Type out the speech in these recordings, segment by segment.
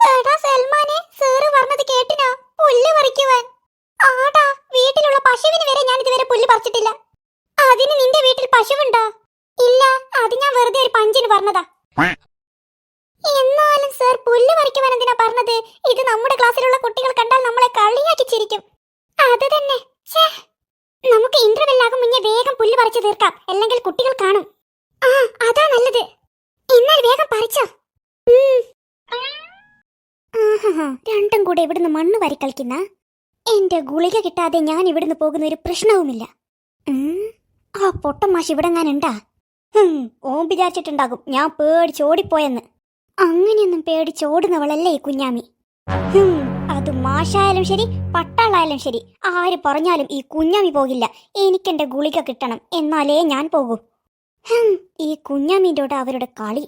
എടാ സൽമാനെ സാറ് പറഞ്ഞത് കേട്ടിനാ? പുല്ല് പറിക്കുവാൻ. ആടാ വീട്ടിലുള്ള പശുവിന് വരെ ഞാൻ ഇതുവരെ പുല്ല് പറിച്ചിട്ടില്ല. അതിന് നിന്റെ വീട്ടിൽ പശുവുണ്ടോ? ഇല്ല അത് ഞാൻ വെറുതെ ഒരു പഞ്ചിന് പറഞ്ഞതാ. എന്നാലും സർ പുല്ല് പറിക്കുവാൻ എന്തിനാ പറഞ്ഞത്? ഇത് നമ്മുടെ ക്ലാസ്സിലുള്ള കുട്ടികൾ കണ്ടാൽ നമ്മളെ കളിയാക്കി ചിരിക്കും. അത് തന്നെ. നമുക്ക് ഇന്റർവെൽ ആകും മുന്നേ വേഗം പുല്ല് പറിച്ചു തീർക്കാം. അല്ലെങ്കിൽ കുട്ടികൾ കാണും ആ അതാ നല്ലത് എന്നാൽ വേഗം പറിച്ചോ ഉം. ആഹാഹാ, രണ്ടും കൂടെ ഇവിടുന്ന് മണ്ണ് വാരി കളിക്കുന്ന എന്റെ ഗുളിക കിട്ടാതെ ഞാൻ ഇവിടുന്ന് പോകുന്ന ഒരു പ്രശ്നവുമില്ല. ആ പൊട്ടമാഷ് ഇവിടെ ഞാൻ ഉണ്ടാ ഓം വിചാരിച്ചിട്ടുണ്ടാകും ഞാൻ പേടിച്ചോടിപ്പോയെന്ന് അങ്ങനെയൊന്നും പേടിച്ചോടുന്നവളല്ലേ ഈ കുഞ്ഞാമി? അത് മാഷായാലും ശരി പട്ടാളായാലും ശരി ആര് പറഞ്ഞാലും ഈ കുഞ്ഞാമി പോകില്ല. എനിക്കെന്റെ ഗുളിക കിട്ടണം എന്നാലേ ഞാൻ പോകൂ. ഈ കുഞ്ഞാമിന്റെ കൂടെ അവരുടെ കളി.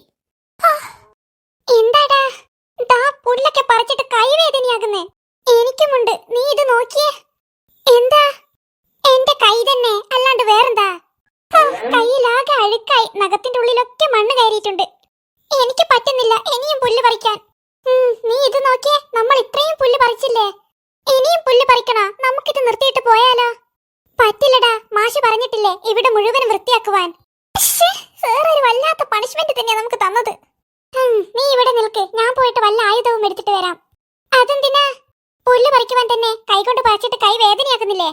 എന്താടാ ദാ പുല്ലൊക്കെ പറിച്ചിട്ട് കൈവേദനയാകുന്നേ? എനിക്കുമുണ്ട്. നീ ഇത് നോക്കിയേ. എന്താ? എന്റെ കൈ തന്നെ. അല്ലാണ്ട് വേറെന്താ? കയ്യിലാകെ അഴുക്കായി. നഖത്തിന്റെ ഉള്ളിലൊക്കെ മണ്ണ് കയറിയിട്ടുണ്ട്. എനിക്ക് പറ്റുന്നില്ല ഇനിയും പുല്ല് പറിക്കാൻ. നീ ഇത് നോക്കിയേ. നമ്മൾ ഇത്രയും പുല്ല് പറിച്ചില്ലേ? ഇനിയും പുല്ല് പറിക്കണോ? നമുക്കിത് നിർത്തിയിട്ട് പോയാലോ? പറ്റില്ലടാ. മാഷ് പറഞ്ഞിട്ടില്ലേ ഇവിടെ മുഴുവനും വൃത്തിയാക്കുവാൻ. വല്ലാത്ത പണിഷ്മെന്റ് തന്നെയാ നമുക്ക് തന്നത്. നീ ഇവിടെ നിൽക്ക്. ഞാൻ പോയിട്ട് വല്ല ആയുധവും എടുത്തിട്ട് വരാം അതെന്തിനാ പുല്ല് പറിക്കുവാൻ തന്നെ കൈകൊണ്ട് പറിച്ചിട്ട് കൈ വേദനയാക്കുന്നില്ലേ?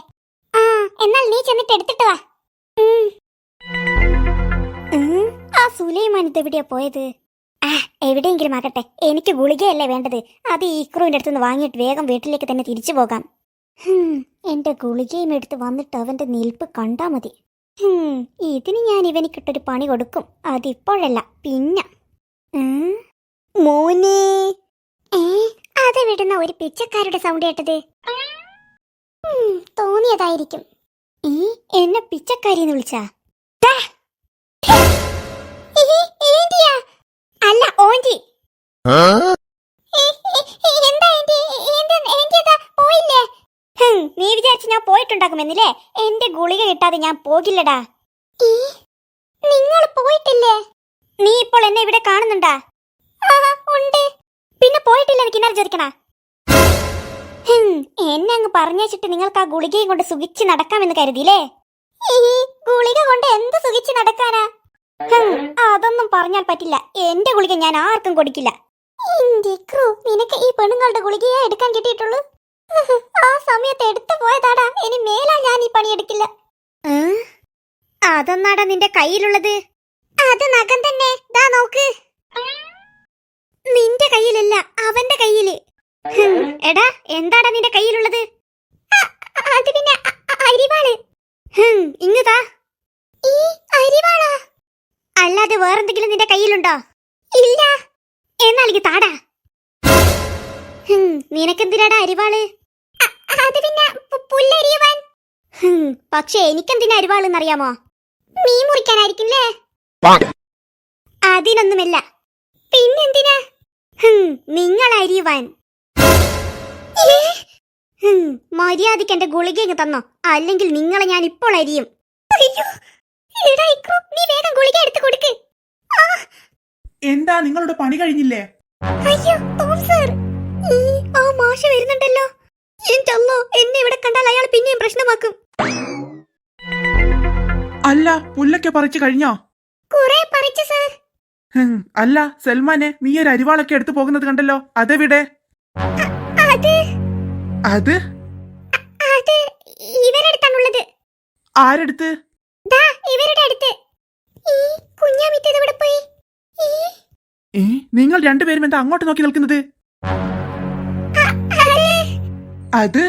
ആ എന്നാൽ നീ ചെന്നിട്ട് എടുത്തിട്ട് വാ. ആ സുലൈമാൻ ഇതെവിടെയാ പോയത്? ആ എവിടെയെങ്കിലും ആകട്ടെ. എനിക്ക് ഗുളികയല്ലേ വേണ്ടത്. അത് ഈ ഇക്രുവിന്റെ അടുത്തുനിന്ന് വാങ്ങിയിട്ട് വേഗം വീട്ടിലേക്ക് തന്നെ തിരിച്ചു പോകാം. എന്റെ ഗുളികയും എടുത്ത് വന്നിട്ട് അവന്റെ നിൽപ്പ് കണ്ടാ മതി. ഇതിന് ഞാൻ ഇവനിക്കിട്ടൊരു പണി കൊടുക്കും. അതിപ്പോഴല്ല പിന്നെ. മോനെ. ഏ? അത് വിടുന്ന ഒരു പിച്ചക്കാരുടെ സൗണ്ട് കേട്ടത്. തോന്നിയതായിരിക്കും. ഈ എന്നെ പിച്ചക്കാരി എന്ന് വിളിച്ചാ? അല്ല പോയില്ലേ? നീ വിചാരിച്ച ഞാൻ പോയിട്ടുണ്ടാക്കുമെന്നില്ലേ? എന്റെ ഗുളിക കിട്ടാതെ ഞാൻ പോകില്ലടാ. നിങ്ങൾ പോയിട്ടില്ലേ? നീ ഇപ്പോൾ എന്നെ ഇവിടെ കാണുന്നുണ്ടാ? ഉണ്ട്. എനിക്ക് ഇന്നലെ ചോദിക്കണ എന്നെ അങ്ങ് പറഞ്ഞേച്ചിട്ട് നിങ്ങൾക്ക് ആ ഗുളികയും കൊണ്ട് സുഖിച്ച് നടക്കാമെന്ന് കരുതിയില്ലേ? ഗുളിക കൊണ്ട് എന്ത് സുഖിച്ച് നടക്കാനാ? അതൊന്നും പറഞ്ഞാൽ പറ്റില്ല. എന്റെ ഗുളിക ഞാൻ ആർക്കും കൊടുക്കില്ല. നിനക്ക് ഈ പെണ്ണുങ്ങളുടെ ഗുളികയെ എടുക്കാൻ കിട്ടിയിട്ടുള്ളൂ? ആ സമയത്ത് എടുത്തു പോയതാടാ. ഇനി മേലാ ഞാൻ ഈ പണി പണിയെടുക്കില്ല അതൊന്നാടാ നിന്റെ കയ്യിലുള്ളത്? അത് നഖം തന്നെ. നോക്ക്. നിന്റെ കയ്യിലല്ല അവന്റെ കയ്യിൽ. എടാ എന്താടാ നിന്റെ കയ്യിലുള്ളത്? അത് പിന്നെ അരിവാൾ. ഇങ്ങതാ ഈ അരിവാളാ? അല്ലാതെ വേറെന്തെങ്കിലും നിന്റെ കയ്യിലുണ്ടോ? ഇല്ല. എന്നാൽ ഇത് താടാ. നിനക്കെന്തിനാടാ അരിവാൾ? അത് പിന്നെ പുല്ലരിയുവാൻ. പക്ഷെ എനിക്കെന്തിനാ അരിവാളെന്നറിയാമോ? മീൻ മുറിക്കാനായിരിക്കില്ലേ? അതിനൊന്നുമില്ല. പിന്നെന്തിനാ? നിങ്ങൾ അരിയുവാൻ ഹും, മര്യാദയ്ക്ക് എന്റെ ഗുളിക ഇങ്ങ് തന്നോ. അല്ലെങ്കിൽ നിങ്ങളെ ഞാൻ ഇപ്പോൾ അരിയും. നീ വേഗം ഗുളിക എടുത്ത് കൊടുക്ക്. എന്താ നിങ്ങളുടെ പണി കഴിഞ്ഞില്ലേ? അയ്യോ ടോം സർ ആ മാഷ വരുന്നുണ്ടല്ലോ. എന്റെ അല്ലോ എന്നെ ഇവിടെ കണ്ടാൽ അയാൾ പിന്നെയും പ്രശ്നമാക്കും. അല്ല പുല്ലൊക്കെ പറിച്ചു കഴിഞ്ഞോ? കുറെ പറിച്ചു സർ. അല്ല സൽമാനെ നീ ഒരു അരിവാളൊക്കെ എടുത്തു പോകുന്നത് കണ്ടല്ലോ. അതെവിടെ? അത് ഇവരടുത്താണുള്ളത് ആരെടുത്ത്? ഇവരുടെ അടുത്ത്. പോയി? നിങ്ങൾ രണ്ടുപേരും എന്താ അങ്ങോട്ട് നോക്കി നിൽക്കുന്നത്? അത്?